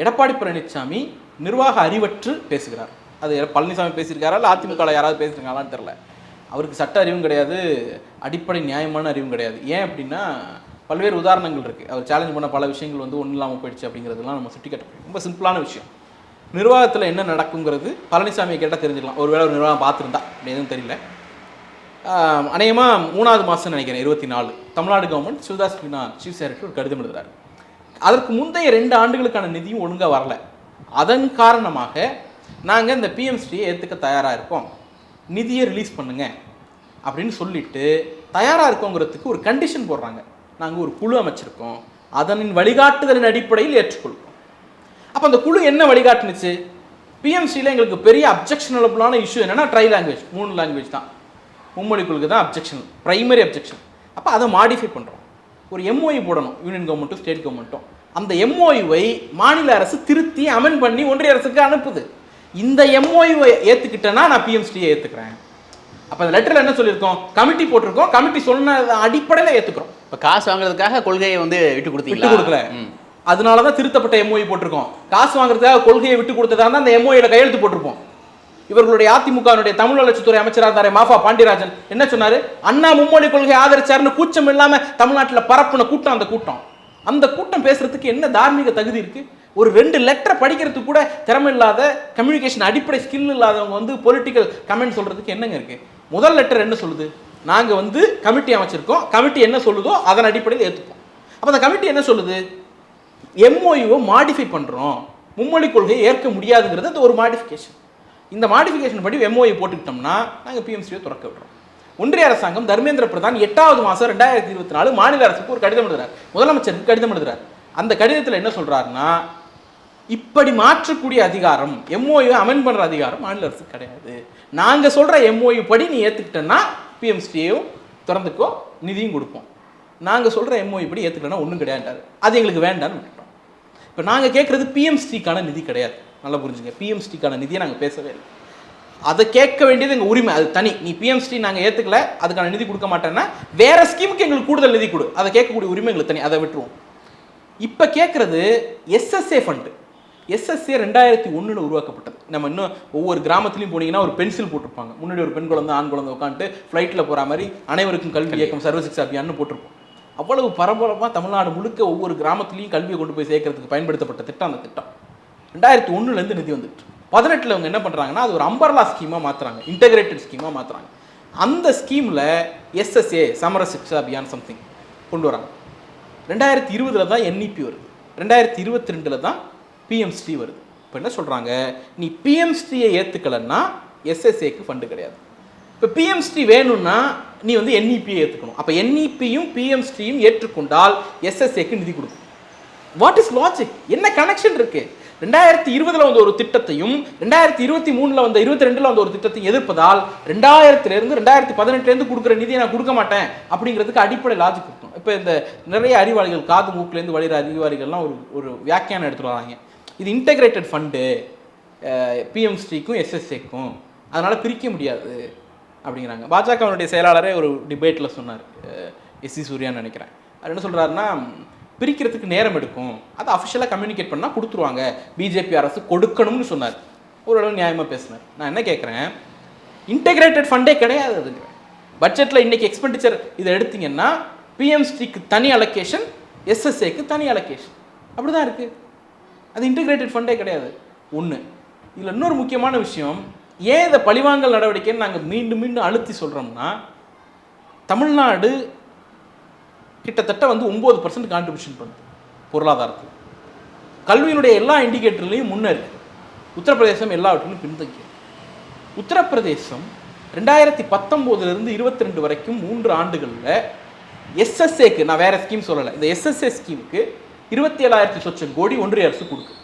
எடப்பாடி பழனிசாமி நிர்வாக அறிவற்று பேசுகிறார். அது பழனிசாமி பேசியிருக்காரா இல்லை அதிமுக யாராவது பேசியிருக்காங்களான்னு தெரில அவருக்கு சட்ட அறிவும் கிடையாது அடிப்படை நியாயமான அறிவும் கிடையாது. ஏன் அப்படின்னா பல்வேறு உதாரணங்கள் இருக்குது அவர் சேலஞ்ச் பண்ண பல விஷயங்கள் வந்து ஒன்றும் இல்லாமல் போயிடுச்சு அப்படிங்கிறதுலாம் நம்ம சுட்டி காட்ட ரொம்ப சிம்பிளான விஷயம். நிர்வாகத்தில் என்ன நடக்குங்கிறது பழனிசாமியை கேட்டால் தெரிஞ்சுக்கலாம். ஒருவேளை ஒரு நிர்வாகம் பார்த்துருந்தா எதுவும் தெரியல. அநேகமாக மூணாவது மாதம் நினைக்கிறேன் இருபத்தி நாலு. Tamil Nadu government Shivdas Meena chief secretary ஒரு கடிதம் எழுதுறாரு. அதற்கு முந்தைய ரெண்டு ஆண்டுகளுக்கான நிதியும் ஒழுங்காக வரல. அதன் காரணமாக நாங்கள் இந்த பிஎம்ஸ்டியை ஏற்றுக்க தயாராக இருக்கோம். நிதியை ரிலீஸ் பண்ணுங்க அப்படின்னு சொல்லிட்டு தயாராக இருக்கோங்கிறதுக்கு ஒரு கண்டிஷன் போடுறாங்க. நாங்கள் ஒரு குழு அமைச்சிருக்கோம். அதனின் வழிகாட்டுதலின் அடிப்படையில் ஏற்றுக்கொள்வோம் அப்போ அந்த குழு என்ன வழிகாட்டுனுச்சு? பிஎம்சியில் எங்களுக்கு பெரிய அப்ஜெக்ஷனபிளான இஷ்யூ என்னென்னா ட்ரை லாங்குவேஜ் மூணு லாங்குவேஜ் தான். மும்மொழி கொள்கை தான் அப்ஜெக்ஷன் ப்ரைமரி அப்ஜெக்ஷன் அப்போ அதை மாடிஃபை பண்ணுறோம் ஒரு எம்ஓஐ போடணும் யூனியன் கவர்மெண்ட்டும் ஸ்டேட் கவர்மெண்ட்டும் அந்த எம்ஓயுவை மாநில அரசு திருத்தி அமெண்ட் பண்ணி ஒன்றிய அரசுக்கு அனுப்புது. இந்த எம்ஓயுவை ஏற்றுக்கிட்டேன்னா நான் பிஎம்சியை ஏற்றுக்கிறேன் அப்போ அந்த லெட்டரில் என்ன சொல்லியிருக்கோம்? கமிட்டி போட்டிருக்கோம். கமிட்டி சொன்ன அடிப்படையில் ஏற்றுக்கிறோம் இப்போ காசு வாங்குறதுக்காக கொள்கையை வந்து விட்டு விட்டு கொடுத்தீங்களா கொடுக்கல. அதனால தான் திருத்தப்பட்ட எம்ஓஇ போட்டிருக்கோம். காசு வாங்குறதுக்காக கொள்கையை விட்டு கொடுத்ததா இருந்தா அந்த எம்ஓஇல கையெழுத்து போட்டிருப்போம். இவர்களுடைய அதிமுகவினுடைய தமிழ் வளர்ச்சித்துறை அமைச்சராக இருந்தார் மாஃபா பாண்டியராஜன். என்ன சொன்னாரு? அண்ணா மும்மொழி கொள்கை ஆதரிச்சாருன்னு கூச்சம் இல்லாம தமிழ்நாட்டில் பரப்புன கூட்டம் அந்த கூட்டம். அந்த கூட்டம் பேசுறதுக்கு என்ன தார்மீக தகுதி இருக்கு? ஒரு ரெண்டு லெட்டரை படிக்கிறதுக்கு கூட திறமை இல்லாத கம்யூனிகேஷன் அடிப்படை ஸ்கில் இல்லாதவங்க வந்து பொலிட்டிக்கல் கமெண்ட் சொல்றதுக்கு என்னங்க இருக்கு? முதல் லெட்டர் என்ன சொல்லுது? நாங்கள் வந்து கமிட்டி அமைச்சிருக்கோம். கமிட்டி என்ன சொல்லுதோ அதன் அடிப்படையில் ஏற்றுப்போம் அப்போ அந்த கமிட்டி என்ன சொல்லுது? எம்ஓயுவை மாடிஃபை பண்ணுறோம் மும்மொழி கொள்கையை ஏற்க முடியாதுங்கிறது அது ஒரு மாடிஃபிகேஷன் இந்த மாடிஃபிகேஷன் படி எம்ஓஐ போட்டுக்கிட்டோம்னா நாங்கள் பிஎம்சியை திறக்க விடுறோம். ஒன்றிய அரசாங்கம் தர்மேந்திர பிரதான் எட்டாவது மாதம் ரெண்டாயிரத்தி இருபத்தி நாலு மாநில அரசுக்கு ஒரு கடிதம் எழுதுறார். முதலமைச்சருக்கு கடிதம் எழுதுறார். அந்த கடிதத்தில் என்ன சொல்கிறாருன்னா இப்படி மாற்றக்கூடிய அதிகாரம் எம்ஓயு அமெண்ட் பண்ணுற அதிகாரம் மாநில அரசு கிடையாது. நாங்கள் சொல்கிற எம்ஓயு படி நீ ஏற்றுக்கிட்டேன்னா பிஎம்சியையும் திறந்துக்கோ நிதியும் கொடுப்போம். நாங்கள் சொல்கிற எம்ஓயு படி ஏத்துக்கலன்னா ஒன்றும் கிடையாதுன்றாரு. அது எங்களுக்கு வேண்டாம்னு விட்டுட்டோம். இப்போ நாங்கள் கேட்குறது பிஎம்சிக்கான நிதி கிடையாது. நல்லா புரிஞ்சுங்க. பிஎம்ஸ்டிக்கான நிதியை நாங்கள் பேசவே இல்லை. அதை கேட்க வேண்டியது எங்கள் உரிமை. அது தனி. நீ பிஎம்ஸ்டி நாங்கள் ஏற்றுக்கல அதுக்கான நிதி கொடுக்க மாட்டேன்னா வேற ஸ்கீமுக்கு எங்களுக்கு கூடுதல் நிதி கொடு. அதை கேட்கக்கூடிய உரிமை எங்களுக்கு தனி. அதை விட்டுருவோம். இப்போ கேட்குறது எஸ்எஸ்ஏ ஃபண்டு எஸ்எஸ்ஏ ரெண்டாயிரத்தி ஒன்றில் உருவாக்கப்பட்டது. நம்ம இன்னும் ஒவ்வொரு கிராமத்துலையும் போனீங்கன்னா ஒரு பென்சில் போட்டிருப்பாங்க. முன்னாடி ஒரு பெண் குழந்தை ஆண் குழந்தை உட்காந்துட்டு ஃப்ளைட்டில் போகிற மாதிரி அனைவருக்கும் கல்வி இயக்கம் சர்வசிக்ஷா அபியான்னு போட்டிருப்போம். அவ்வளவு பரபரப்பாக தமிழ்நாடு முழுக்க ஒவ்வொரு கிராமத்துலையும் கல்வியை கொண்டு போய் சேர்க்கறதுக்கு பயன்படுத்தப்பட்ட திட்டம் அந்த திட்டம். ரெண்டாயிரத்தி ஒன்றுலேருந்து நிதி வந்துட்டு பதினெட்டில் அவங்க என்ன பண்ணுறாங்கன்னா அது ஒரு அம்பர்லா ஸ்கீமாக மாற்றுறாங்க இன்டகிரேட்டட் ஸ்கீமாக மாற்றுறாங்க அந்த ஸ்கீமில் எஸ்எஸ்ஏ சமர சிக்ஷா அபியான் சம்திங் கொண்டு வராங்க. ரெண்டாயிரத்தி இருபதுல தான் என்இபி வருது. ரெண்டாயிரத்தி இருபத்தி ரெண்டில் தான் பிஎம்ஸ்டி வருது. இப்போ என்ன சொல்கிறாங்க நீ பிஎம்ஸ்டியை ஏற்றுக்கலன்னா எஸ்எஸ்ஏக்கு ஃபண்டு கிடையாது. இப்போ பிஎம்ஸ்டி வேணும்னா நீ வந்து என்இபியை ஏற்றுக்கணும் அப்போ என்இபியும் பிஎம்ஸ்டியும் ஏற்றுக்கொண்டால் எஸ்எஸ்ஏக்கு நிதி கொடுக்கும். வாட் இஸ் லாஜிக் என்ன கனெக்ஷன் இருக்குது ரெண்டாயிரத்தி இருபதுல வந்த ஒரு திட்டத்தையும் ரெண்டாயிரத்தி இருபத்தி மூணுல வந்த இருபத்தி ரெண்டுல வந்த ஒரு திட்டத்தையும் எதிர்ப்பதால் ரெண்டாயிரத்துல இருந்து ரெண்டாயிரத்தி பதினெட்டுல இருந்து கொடுக்குற நிதியை நான் கொடுக்க மாட்டேன் அப்படிங்கிறதுக்கு அடிப்படை லாஜிக் இருக்கும். இப்போ இந்த நிறைய அறிவாளிகள் காது மூக்குலேருந்து வழிகிற அறிவாளிகள்லாம் ஒரு ஒரு வியாக்கியானம் எடுத்துட்டு வராங்க. இது இன்டெகிரேட்டட் ஃபண்டு பிஎம்ஸ்டிக்கும் எஸ்எஸ்ஏக்கும் அதனால பிரிக்க முடியாது அப்படிங்கிறாங்க. பாஜகவினுடைய செயலாளரே ஒரு டிபேட்டில் சொன்னார் எஸ் சி சூர்யான்னு நினைக்கிறேன். அவர் என்ன சொல்கிறாருன்னா பிரிக்கிறதுக்கு நேரம் எடுக்கும். அதை அஃபிஷியலாக கம்யூனிகேட் பண்ணால் கொடுத்துருவாங்க. பிஜேபி அரசு கொடுக்கணும்னு சொன்னார். ஓரளவு நியாயமாக பேசினார். நான் என்ன கேட்குறேன் இன்டெகிரேட்டட் ஃபண்டே கிடையாது அதுங்க பட்ஜெட்டில் இன்றைக்கி எக்ஸ்பெண்டிச்சர் இதை எடுத்தீங்கன்னா பிஎம்ஸ்டிக்கு தனி அலொகேஷன் எஸ்எஸ்ஏக்கு தனி அலொகேஷன் அப்படி தான் இருக்குது அது இன்டெகிரேட்டட் ஃபண்டே கிடையாது. ஒன்று இதில் இன்னொரு முக்கியமான விஷயம் ஏன் இதை பழிவாங்கல் நடவடிக்கைன்னு நாங்கள் மீண்டும் மீண்டும் அழுத்தி சொல்கிறோம்னா தமிழ்நாடு கிட்டத்தட்ட வந்து ஒம்பது பர்சன்ட் கான்ட்ரிபியூஷன் பண்ணுது பொருளாதாரத்தில். கல்வியினுடைய எல்லா இண்டிகேட்டர்லையும் முன்னேறி உத்தரப்பிரதேசம் எல்லாவற்றிலும் பின்தங்கி உத்தரப்பிரதேசம் ரெண்டாயிரத்தி பத்தொம்போதுலேருந்து இருபத்தி ரெண்டு வரைக்கும் மூன்று ஆண்டுகளில் எஸ்எஸ்ஏக்கு நான் வேறு ஸ்கீம் சொல்லலை இந்த எஸ்எஸ்ஏ ஸ்கீமுக்கு இருபத்தி ஏழாயிரத்தி சொச்சம் கோடி ஒன்றிய அரசு கொடுக்கு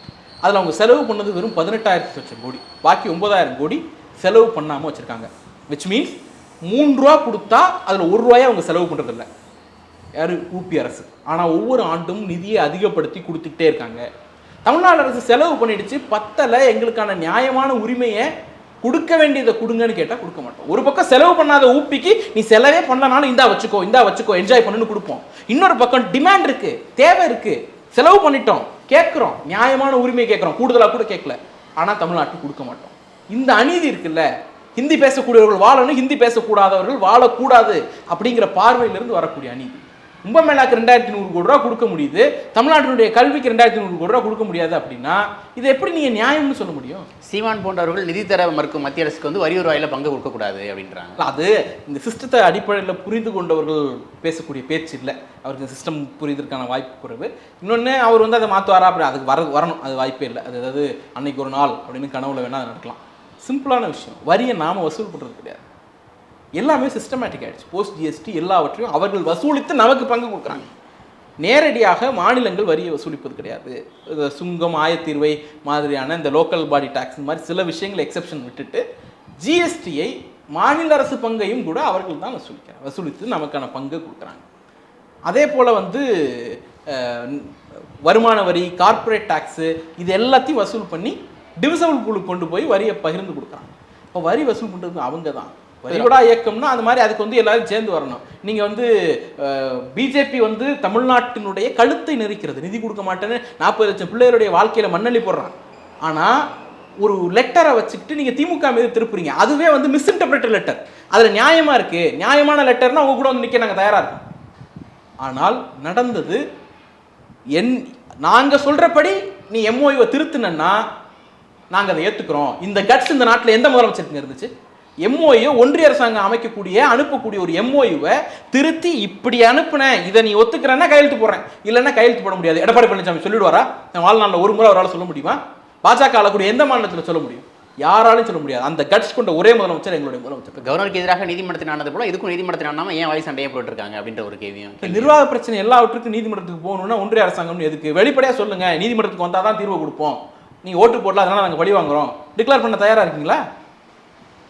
அதில் அவங்க செலவு பண்ணது வெறும் பதினெட்டாயிரத்தி சொச்சம் கோடி. பாக்கி ஒன்பதாயிரம் கோடி செலவு பண்ணாமல் வச்சுருக்காங்க. விச் மீன்ஸ் மூன்று ரூபா கொடுத்தா அதில் ஒரு ரூபாயை அவங்க செலவு பண்ணுறதில்ல யார்? ஊபி அரசு. ஆனால் ஒவ்வொரு ஆண்டும் நிதியை அதிகப்படுத்தி கொடுத்துக்கிட்டே இருக்காங்க. தமிழ்நாடு அரசு செலவு பண்ணிடுச்சு. பத்தலை எங்களுக்கான நியாயமான உரிமையை கொடுக்க வேண்டியதை கொடுங்கன்னு கேட்டால் கொடுக்க மாட்டோம். ஒரு பக்கம் செலவு பண்ணாத ஊப்பிக்கு நீ செலவே பண்ணனாலும் இந்தா வச்சுக்கோ இந்தா வச்சுக்கோ என்ஜாய் பண்ணுன்னு கொடுப்போம். இன்னொரு பக்கம் டிமாண்ட் இருக்கு தேவை இருக்கு. செலவு பண்ணிட்டோம் கேட்குறோம் நியாயமான உரிமையை கேட்குறோம். கூடுதலாக கூட கேட்கல. ஆனால் தமிழ்நாட்டுக்கு கொடுக்க மாட்டோம். இந்த அநீதி இருக்குல்ல ஹிந்தி பேசக்கூடியவர்கள் வாழணும் ஹிந்தி பேசக்கூடாதவர்கள் வாழக்கூடாது அப்படிங்கிற பார்வையிலிருந்து வரக்கூடிய அநீதி. கும்பமேளாக்கு ரெண்டாயிரத்தி நூறு கோடி ரூபா கொடுக்க முடியுது. தமிழ்நாட்டினுடைய கல்விக்கு ரெண்டாயிரத்தி நூறு கோடி ரூபா கொடுக்க முடியாது அப்படின்னா இது எப்படி நீங்கள் நியாயம்னு சொல்ல முடியும்? சீமான் போன்றவர்கள் நிதி தர மறுக்கும் மத்திய அரசுக்கு வந்து வரி வருவாயில் பங்கு கொடுக்கக்கூடாது அப்படின்றாங்க. அது இந்த சிஸ்டத்தை அடிப்படையில் புரிந்து கொண்டவர்கள் பேசக்கூடிய பேச்சு இல்லை. அவருக்கு சிஸ்டம் புரியுதற்கான வாய்ப்பு குறைவு. இன்னொன்று அவர் வந்து அதை மாற்றுவாரா அப்படி அதுக்கு வர வரணும். அது வாய்ப்பே இல்லை. அது அதாவது அன்னைக்கு ஒரு நாள் அப்படின்னு கனவுல வேணால் அது நடக்கலாம். சிம்பிளான விஷயம். வரியை நாம வசூல் பண்ணுறது கிடையாது. எல்லாமே சிஸ்டமேட்டிக் ஆகிடுச்சு போஸ்ட் ஜிஎஸ்டி எல்லாவற்றையும் அவர்கள் வசூலித்து நமக்கு பங்கு கொடுக்குறாங்க. நேரடியாக மாநிலங்கள் வரியை வசூலிப்பது கிடையாது. சுங்கம் ஆயத்தீர்வை மாதிரியான இந்த லோக்கல் பாடி டாக்ஸ் மாதிரி சில விஷயங்கள் எக்ஸெப்ஷன் விட்டுட்டு ஜிஎஸ்டியை மாநில அரசு பங்கையும் கூட அவர்கள் தான் வசூலிக்கிறாங்க. வசூலித்து நமக்கான பங்கு கொடுக்குறாங்க. அதே போல் வந்து வருமான வரி கார்ப்பரேட் டேக்ஸு இது எல்லாத்தையும் வசூல் பண்ணி டிவிசபிள் குழு கொண்டு போய் வரியை பகிர்ந்து கொடுக்குறாங்க. இப்போ வரி வசூல் பண்ணுறது அவங்க தான். வரிகொடா இயக்கம்னா அந்த மாதிரி அதுக்கு வந்து எல்லாரும் சேர்ந்து வரணும். நீங்கள் வந்து பிஜேபி வந்து தமிழ்நாட்டினுடைய கழுத்தை நெரிக்கிறது. நிதி கொடுக்க மாட்டேன்னு நாற்பது லட்சம் பிள்ளைகளுடைய வாழ்க்கையில் மண்ணள்ளி போடுறான் ஆனால் ஒரு லெட்டரை வச்சுக்கிட்டு நீங்கள் திமுக மீது திருப்புறீங்க. அதுவே வந்து மிஸ்இன்டர்பிரேட்டட் லெட்டர் அதில் நியாயமாக இருக்குது நியாயமான லெட்டர்னா அவங்க கூட வந்து நிற்க நாங்கள் தயாராக இருக்கோம். ஆனால் நடந்தது என் நாங்கள் சொல்கிறபடி நீ எம்ஓயுவை திருத்துனன்னா நாங்கள் அதை ஏற்றுக்கிறோம் இந்த கட்ஸ் இந்த நாட்டில் எந்த முதலமைச்சருக்கு இருந்துச்சு? எம்ஓயு ஒன்றிய அரசாங்கம் அமைக்கக்கூடிய அனுப்பக்கூடிய ஒரு எம்ஓயுவை திருத்தி இப்படி அனுப்புனேன். இதை நீ ஒத்துக்கிறேன்னா கையெழுத்து போடுறேன். இல்லைன்னா கையெழுத்து போட முடியாது. எடப்பாடி பழனிசாமி சொல்லிடுவாரா? வாழ்நாளில் ஒரு முறை அவரால் சொல்ல முடியுமா? பாஜக ஆளக்கூடிய எந்த மாநிலத்தில் சொல்ல முடியும்? யாராலும் சொல்ல முடியாது. அந்த கட்ஸ் கொண்ட ஒரே முதலமைச்சர் எங்களுடைய முதலமைச்சர். இப்போ கவர்னருக்கு எதிராக நீதிமன்றத்தில் ஆனது போல இதுக்கும் நீதிமன்றத்தில் ஆனாமல் ஏன் வாய் சண்டையை போட்டுருக்காங்க அப்படின்ற ஒரு கேள்வியும் நிர்வாக பிரச்சனை எல்லாவற்றுக்கும் நீதிமன்றத்துக்கு போகணும்னா ஒன்றிய அரசாங்கம் எதுக்கு? வெளிப்படையாக சொல்லுங்க. நீதிமன்றத்துக்கு வந்தால் தான் தீர்வு கொடுப்போம். நீங்கள் ஓட்டு போடல அதனால நாங்கள் பழி வாங்குறோம். டிக்ளேர் பண்ண தயாராக இருக்கீங்களா?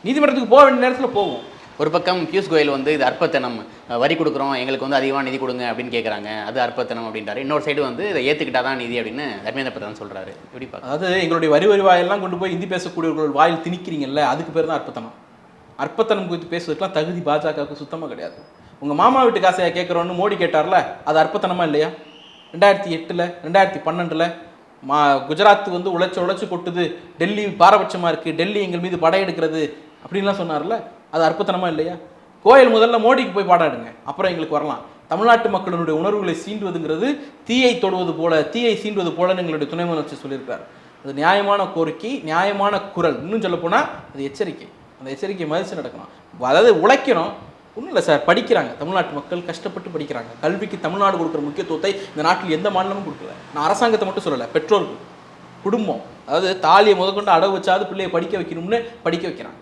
நீதிமன்றத்துக்கு போக வேண்டிய நேரத்தில் போவோம். ஒரு பக்கம் பியூஷ் கோயல் வந்து இது அற்பத்தனம். வரி கொடுக்குறோம். எங்களுக்கு வந்து அதிகமாக நிதி கொடுங்க அப்படின்னு கேட்குறாங்க அது அற்பத்தனம் அப்படின்றாரு. இன்னொரு சைடு வந்து இதை ஏற்றுக்கிட்டா தான் நிதி அப்படின்னு தர்மேந்திர பிரதான் சொல்கிறாரு எப்படி அதாவது எங்களுடைய வரி வருவாயெல்லாம் கொண்டு போய் இந்தி பேசக்கூடியவர்கள் வாயில் திணிக்கிறீங்கல்ல அதுக்கு பேர் தான் அற்பத்தனம். அற்பத்தனம் குறித்து பேசுவதற்கெல்லாம் தகுதி பாஜகவுக்கு சுத்தமாக கிடையாது. உங்கள் மாமா வீட்டு காசையா கேட்குறோன்னு மோடி கேட்டார்ல அது அற்பத்தனமா இல்லையா? ரெண்டாயிரத்தி எட்டில் ரெண்டாயிரத்தி பன்னெண்டில் மா குஜராத் வந்து உழைச்சி உழைச்சி கொட்டுது. டெல்லி பாரபட்சமாக இருக்குது டெல்லி எங்கள் மீது படையெடுக்கிறது அப்படின்லாம் சொன்னார்ல அது அற்புதனமாக இல்லையா? கோயில் முதல்ல மோடிக்கு போய் பாடாடுங்க அப்புறம் எங்களுக்கு வரலாம். தமிழ்நாட்டு மக்களினுடைய உணர்வுகளை சீண்டுவதுங்கிறது தீயை தொடுவது போல தீயை சீண்டுவது போலன்னு எங்களுடைய துணை முதலமைச்சர் சொல்லியிருக்கார். அது நியாயமான கோரிக்கை நியாயமான குரல். இன்னும் சொல்ல போனால் அது எச்சரிக்கை. அந்த எச்சரிக்கை மதிச்சு நடக்கணும். அதாவது உழைக்கணும். ஒன்றும் இல்லை சார் படிக்கிறாங்க. தமிழ்நாட்டு மக்கள் கஷ்டப்பட்டு படிக்கிறாங்க. கல்விக்கு தமிழ்நாடு கொடுக்குற முக்கியத்துவத்தை இந்த நாட்டில் எந்த மாநிலமும் கொடுக்கல. நான் அரசாங்கத்தை மட்டும் சொல்லலை பெற்றோர்கள் குடும்பம். அதாவது தாலியை முதற்கொண்டு அடவு வச்சாது பிள்ளையை படிக்க வைக்கணும்னு படிக்க வைக்கிறாங்க.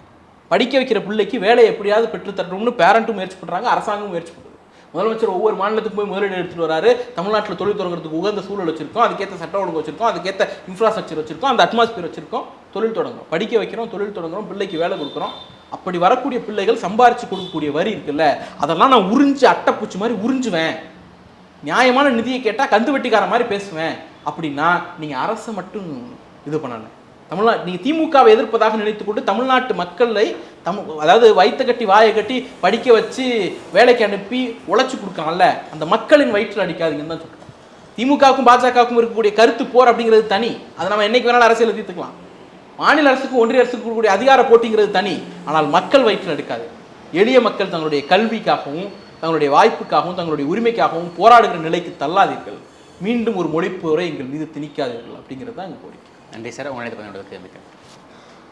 படிக்க வைக்கிற பிள்ளைக்கு வேலையை எப்படியாவது பெற்று தரணும்னு பேரண்ட்டும் முயற்சி பண்ணுறாங்க அரசாங்கமும் முயற்சி பண்ணுறாங்க முதலமைச்சர் ஒவ்வொரு மாநிலத்துக்கும் போய் முதலீடு எடுத்துட்டு வராரு. தமிழ்நாட்டில் தொழில் தொடங்குறதுக்கு உகந்த சூழல் வச்சிருக்கோம் அதுக்கேற்ற சட்ட ஒழுங்கு வச்சிருக்கோம் அதுக்கேற்ற இன்ஃப்ராஸ்ட்ரக்சர் வச்சிருக்கோம் அந்த அட்மாஸ்பியர் வச்சிருக்கோம். தொழில் தொடங்குறோம். படிக்க வைக்கிறோம் தொழில் தொடங்குறோம் பிள்ளைக்கு வேலை கொடுக்குறோம். அப்படி வரக்கூடிய பிள்ளைகள் சம்பாரிச்சு கொடுக்கக்கூடிய வரி இருக்குல்ல அதெல்லாம் நான் உறிஞ்சு அட்டைப்பூச்சி மாதிரி உறிஞ்சுவேன். நியாயமான நிதியை கேட்டால் கந்து வெட்டிக்கார மாதிரி பேசுவேன். அப்படின்னா நீங்கள் அரசை மட்டும் இது பண்ணலை. தமிழ்நாடு நீங்கள் திமுகவை எதிர்ப்பதாக நினைத்துக்கொண்டு தமிழ்நாட்டு மக்களை தம் அதாவது வயிற்று கட்டி வாயை கட்டி படிக்க வச்சு வேலைக்கு அனுப்பி உழைச்சி கொடுக்கான்ல அந்த மக்களின் வயிற்றில் அடிக்காதீங்கன்னு தான் சொல்கிறேன் திமுகவுக்கும் பாஜகவுக்கும் இருக்கக்கூடிய கருத்து போர் அப்படிங்கிறது தனி. அதை நம்ம என்னைக்கு வேணாலும் அரசியல் தீர்த்துக்கலாம். மாநில அரசுக்கும் ஒன்றிய அரசுக்கும் இருக்கக்கூடிய அதிகார போட்டிங்கிறது தனி. ஆனால் மக்கள் வயிற்றில் எடுக்காது எளிய மக்கள் தங்களுடைய கல்விக்காகவும் தங்களுடைய வாய்ப்புக்காகவும் தங்களுடைய உரிமைக்காகவும் போராடுகிற நிலைக்கு தள்ளாதீர்கள். மீண்டும் ஒரு மொழிப்போரை எங்கள் மீது திணிக்காதீர்கள் அப்படிங்கிறது தான் எங்கள் கோரிக்கை. நன்றி சார். உங்களை பண்ணி மிக்க